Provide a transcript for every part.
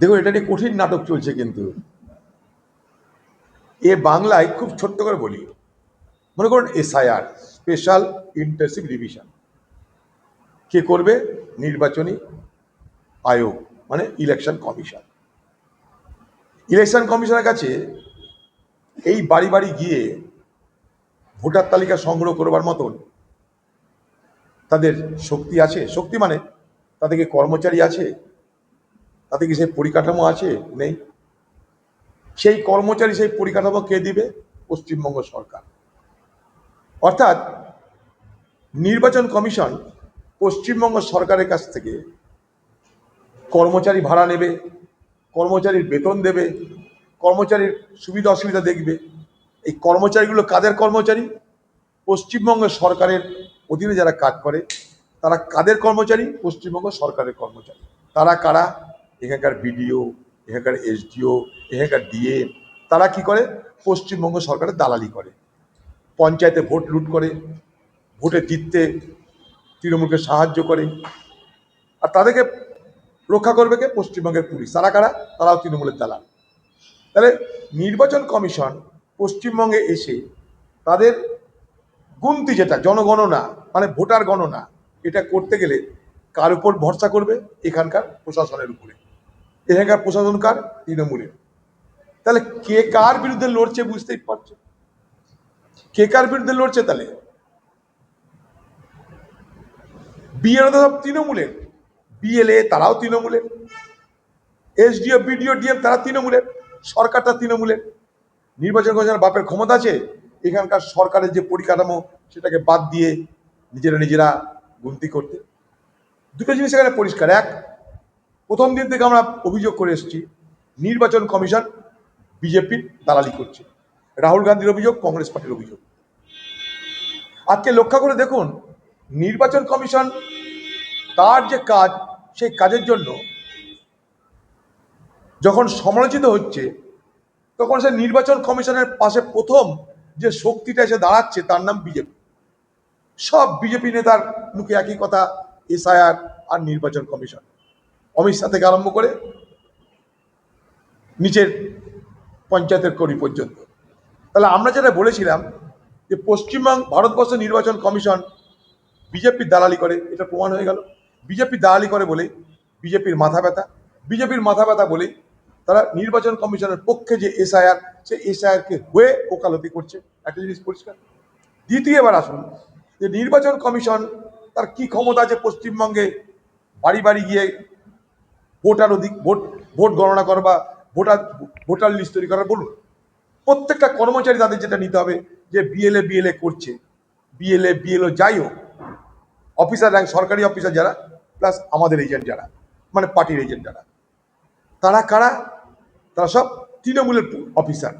দেখুন, এটা নিয়ে কঠিন নাটক চলছে কিন্তু। এ বাংলায় খুব ছোট্ট করে বলি, মনে করুন এসআইআর, স্পেশাল ইন্টার্নশিপ রিভিশন। কে করবে? নির্বাচনী আয়োগ মানে ইলেকশন কমিশন। ইলেকশন কমিশনের কাছে এই বাড়ি বাড়ি গিয়ে ভোটার তালিকা সংগ্রহ করবার মতন তাদের শক্তি আছে। শক্তি মানে তাদেরকে কর্মচারী আছে তাতে কি সেই পরিকাঠামো আছে? নেই। সেই কর্মচারী সেই পরিকাঠামো কে দিবে? পশ্চিমবঙ্গ সরকার। অর্থাৎ নির্বাচন কমিশন পশ্চিমবঙ্গ সরকারের কাছ থেকে কর্মচারী ভাড়া নেবে, কর্মচারীর বেতন দেবে, কর্মচারীর সুবিধা অসুবিধা দেখবে। এই কর্মচারীগুলো কাদের কর্মচারী? পশ্চিমবঙ্গ সরকারের অধীনে যারা কাজ করে, তারা কাদের কর্মচারী? পশ্চিমবঙ্গ সরকারের কর্মচারী। তারা কারা? এখানকার বিডিও, এখানকার এসডিও, এখানকার ডিএ, তারা কি করে? পশ্চিমবঙ্গ সরকারের দালালি করে। পঞ্চায়েতে ভোট লুট করে, ভোটে জিততে তৃণমূলকে সাহায্য করে। আর তাদেরকে রক্ষা করবে কে? পশ্চিমবঙ্গের পুলিশ। তারা কারা? তারাও তৃণমূলের দালাল। তাহলে নির্বাচন কমিশন পশ্চিমবঙ্গে এসে তাদের গুনতি যেটা, জনগণনা মানে ভোটার গণনা, এটা করতে গেলে কার উপর ভরসা করবে? এখানকার প্রশাসনের উপরে। এখানকার প্রশাসন কার? তৃণমূলের। তাহলে কে কার বিরুদ্ধে লড়ছে বুঝতেই পারছ? কে কার বিরুদ্ধে লড়ছে তাহলে? বিএলও তো সব তৃণমূলের। বিএলএ তারাও তৃণমূলের। এসডিও, বিডিও, ডিএম তারা তৃণমূলের। সরকারটা তৃণমূলের। নির্বাচন কমিশনের বাপের ক্ষমতা আছে, এখানকার সরকারের যে পরিকাঠামো, সেটাকে বাদ দিয়ে নিজেরা নিজেরা গুনতি করতে। দুটো জিনিস এখানে পরিষ্কার। এক প্রথম দিন থেকে আমরা অভিযোগ করে এসেছি, নির্বাচন কমিশন বিজেপির দালালি করছে। রাহুল গান্ধীর অভিযোগ, কংগ্রেস পার্টির অভিযোগ। আজকে লক্ষ্য করে দেখুন, নির্বাচন কমিশন তার যে কাজ, সেই কাজের জন্য যখন সমালোচিত হচ্ছে, তখন সে নির্বাচন কমিশনের পাশে প্রথম যে শক্তিটা এসে দাঁড়াচ্ছে, তার নাম বিজেপি। সব বিজেপি নেতার মুখে একই কথা, এসআইআর আর নির্বাচন কমিশন। অমিত থেকে আরম্ভ করে নিচের পঞ্চায়েতের কর্মী পর্যন্ত। তাহলে আমরা যেটা বলেছিলাম যে পশ্চিমবঙ্গ ভারতবর্ষ নির্বাচন কমিশন বিজেপির দালালি করে, এটা প্রমাণ হয়ে গেল। বিজেপি দালালি করে বলে বিজেপির মাথা ব্যথা। বিজেপির মাথা ব্যথা বলে তারা নির্বাচন কমিশনের পক্ষে যে এসআইআর সে এসআইআরকে হয়ে ওকালতি করছে। একটা জিনিস পরিষ্কার। দ্বিতীয় এবার আসুন যে নির্বাচন কমিশন তার কি ক্ষমতা আছে পশ্চিমবঙ্গে? বাড়ি বাড়ি গিয়ে ভোটার অধিক, ভোট ভোট গণনা করবা ভোটার ভোটার লিস্ট তৈরি করার, বলুন। প্রত্যেকটা কর্মচারী তাদের যেটা নিতে হবে যে বিএলএ বিএলএ করছে। বিএলএ বিএলও যাই হোক, অফিসার র্যাঙ্ক সরকারি অফিসার যারা প্লাস আমাদের এজেন্ট যারা মানে পার্টির এজেন্ট যারা। তারা কারা? তারা সব তৃণমূলের অফিসার।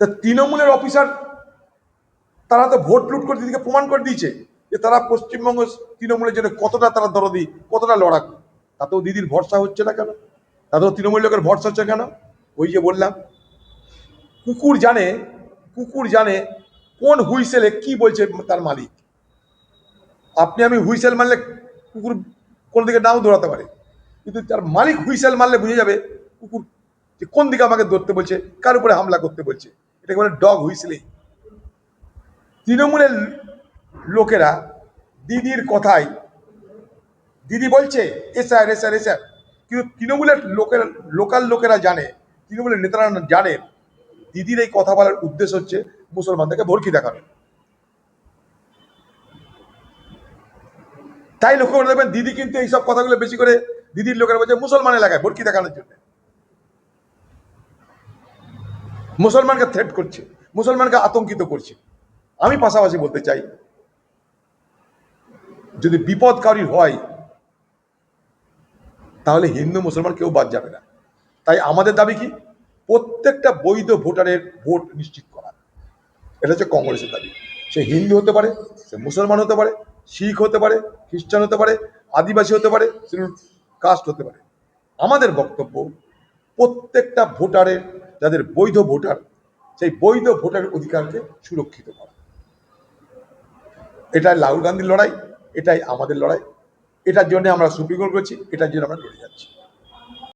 তা তৃণমূলের অফিসার, তারা তো ভোট লুট করে দিদিকে প্রমাণ করে দিয়েছে যে তারা পশ্চিমবঙ্গ তৃণমূলের জন্য কতটা তারা দরদি, কতটা লড়াকু। তাতেও দিদির ভরসা হচ্ছে না কেন? তাতেও তৃণমূল লোকের ভরসা হচ্ছে কেন? ওই যে বললাম, কুকুর জানে কুকুর জানে কোন হুইসেলে কি বলছে তার মালিক। আপনি আমি হুইসেল মারলে কুকুর কোন দিকে নাও দৌড়াতে পারে? কিন্তু তার মালিক হুইসেল মারলে বুঝে যাবে কুকুর যে কোন দিকে আমাকে ধরতে বলছে, কার উপরে হামলা করতে বলছে। এটাকে বলে ডগ হুইসেলিং। তৃণমূলের লোকেরা দিদির কথাই দিদি বলছে এসআর এসআর এসআর কিন্তু তৃণমূলের লোকের, লোকাল লোকেরা জানে, তৃণমূলের নেতারা জানে, দিদির এই কথা বলার উদ্দেশ্য হচ্ছে মুসলমানদেরকে ভরকি দেখানো। তাই লক্ষ্য করে দেখবেন দিদি কিন্তু এইসব কথাগুলো বেশি করে দিদির লোকেরা বলছে মুসলমান এলাকায় ভরকি দেখানোর জন্য। মুসলমানকে থ্রেট করছে, মুসলমানকে আতঙ্কিত করছে। আমি পাশাপাশি বলতে চাই, যদি বিপদ কারীর হয় তাহলে হিন্দু মুসলমান কেউ বাদ যাবে না। তাই আমাদের দাবি কি? প্রত্যেকটা বৈধ ভোটারের ভোট নিশ্চিত করা এটা হচ্ছে কংগ্রেসের দাবি। সে হিন্দু হতে পারে, সে মুসলমান হতে পারে, শিখ হতে পারে, খ্রিস্টান হতে পারে, আদিবাসী হতে পারে কাস্ট হতে পারে। আমাদের বক্তব্য, প্রত্যেকটা ভোটারের যাদের বৈধ ভোটার, সেই বৈধ ভোটারের অধিকারকে সুরক্ষিত করা। এটাই রাহুল গান্ধীর লড়াই, এটাই আমাদের লড়াই। এটার জন্য আমরা সুপ্রিম কোর্ট করছি এটার জন্য আমরা লড়ে যাচ্ছি।